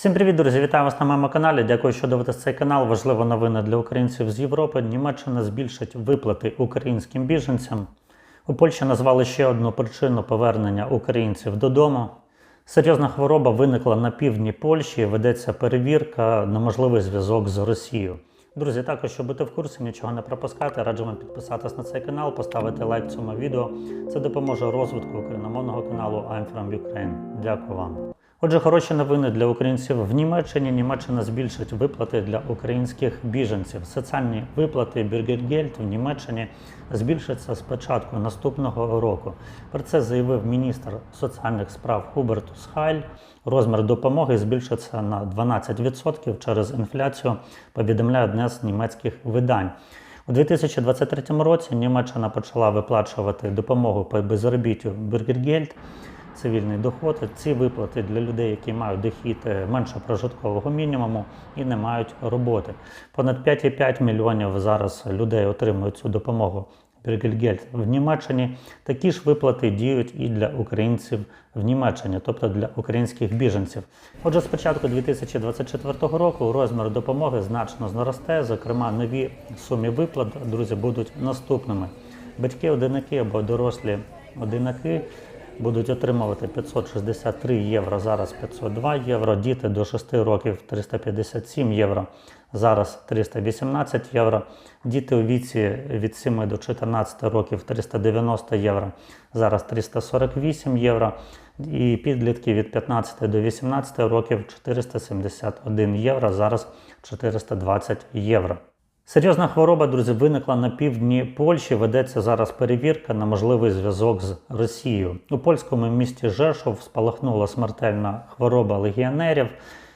Всім привіт, друзі! Вітаю вас на моєму каналі. Дякую, що дивитесь цей канал. Важлива новина для українців з Європи. Німеччина збільшить виплати українським біженцям. У Польщі назвали ще одну причину повернення українців додому. Серйозна хвороба виникла на півдні Польщі. Ведеться перевірка на можливий зв'язок з Росією. Друзі, також, щоб бути в курсі, нічого не пропускати, раджу вам підписатись на цей канал, поставити лайк цьому відео. Це допоможе розвитку україномовного каналу I'm from Ukraine. Дякую вам. Отже, хороші новини для українців в Німеччині. Німеччина збільшить виплати для українських біженців. Соціальні виплати Бюргергельд в Німеччині збільшаться з початку наступного року. Про це заявив міністр соціальних справ Хубертус Хайль. Розмір допомоги збільшиться на 12% через інфляцію. Повідомляє одне з німецьких видань. У 2023 році Німеччина почала виплачувати допомогу по безробіттю Бюргергельд цивільний доход. Ці виплати для людей, які мають дохід е, менше прожиткового мінімуму і не мають роботи. Понад 5,5 мільйонів зараз людей отримують цю допомогу. Бюргельгельд в Німеччині такі ж виплати діють і для українців в Німеччині, тобто для українських біженців. Отже, з початку 2024 року розмір допомоги значно зросте. Зокрема, нові суми виплат, друзі, будуть наступними. Батьки-одинаки або дорослі одинаки будуть отримувати 563 євро, зараз 502 євро, діти до 6 років 357 євро, зараз 318 євро, діти у віці від 7 до 14 років 390 євро, зараз 348 євро, і підлітки від 15 до 18 років 471 євро, зараз 420 євро. Серйозна хвороба, друзі, виникла на півдні Польщі. Ведеться зараз перевірка на можливий зв'язок з Росією. У польському місті Жешов спалахнула смертельна хвороба легіонерів.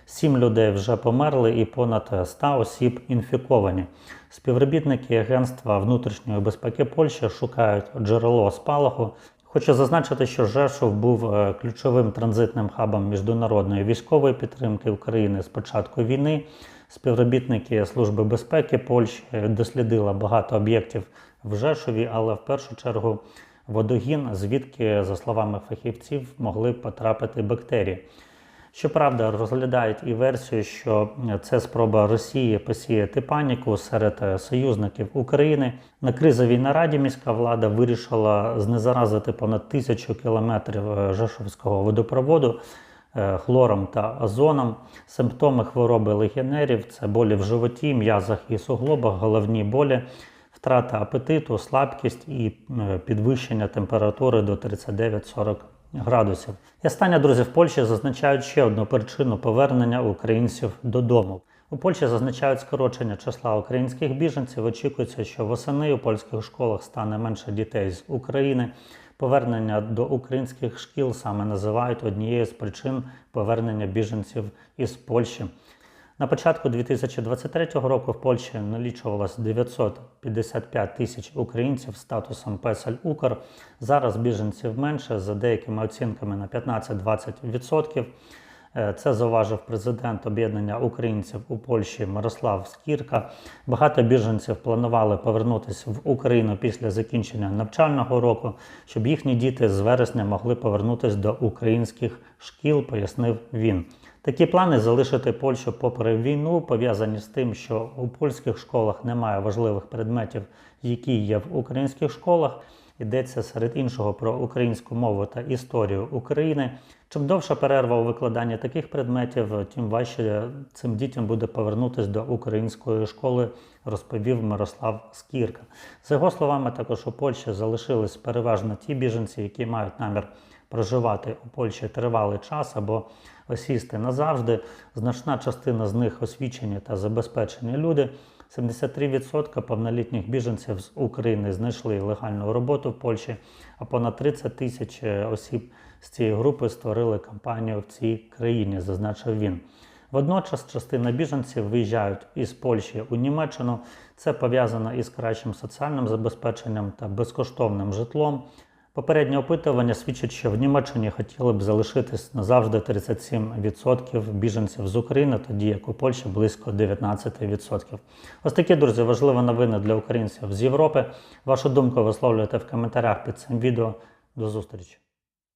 Сім людей вже померли і понад 100 осіб інфіковані. Співробітники Агентства внутрішньої безпеки Польщі шукають джерело спалаху. Хочу зазначити, що Жешов був е, ключовим транзитним хабом міжнародної військової підтримки України з початку війни. Співробітники Служби безпеки Польщі дослідили багато об'єктів в Жешові, але в першу чергу водогін, звідки, за словами фахівців, могли потрапити бактерії. Щоправда, розглядають і версію, що це спроба Росії посіяти паніку серед союзників України. На кризовій нараді міська влада вирішила знезаразити понад тисячу кілометрів Жешовського водопроводу е, хлором та озоном. Симптоми хвороби легіонерів це болі в животі, м'язах і суглобах, головні болі. Втрата апетиту, слабкість і е, підвищення температури до 39-40 градусів. І останнє, друзі, в Польщі зазначають ще одну причину повернення українців додому. У Польщі зазначають скорочення числа українських біженців. Очікується, що восени у польських школах стане менше дітей з України. Повернення до українських шкіл саме називають однією з причин повернення біженців із Польщі. На початку 2023 року в Польщі налічувалось 955 тисяч українців статусом Песель Укр. Зараз біженців менше за деякими оцінками на 15-20%. Е, Це зауважив президент об'єднання українців у Польщі Мирослав Скірка. Багато біженців планували повернутися в Україну після закінчення навчального року, щоб їхні діти з вересня могли повернутися до українських шкіл, пояснив він. Такі плани залишити Польщу попри війну пов'язані з тим, що у польських школах немає важливих предметів, які є в українських школах. Йдеться серед іншого про українську мову та історію України. Чим довша перерва у викладанні таких предметів, тим важче цим дітям буде повернутися до української школи, розповів Мирослав Скірка. За його словами, також у Польщі залишились переважно ті біженці, які мають намір проживати у Польщі тривалий час або осісти назавжди. Значна частина з них освічені та забезпечені люди. 73% повнолітніх біженців з України знайшли легальну роботу в Польщі, а понад 30 тисяч осіб з цієї групи створили кампанію в цій країні, зазначив він. Водночас частина біженців виїжджають із Польщі у Німеччину. Це пов'язано із кращим соціальним забезпеченням та безкоштовним житлом. Попереднє опитування свідчить, що в Німеччині хотіли б залишитись назавжди 37% біженців з України, тоді як у Польщі близько 19%. Ось такі, друзі, важливі новини для українців з Європи. Вашу думку висловлюйте в коментарях під цим відео. До зустрічі!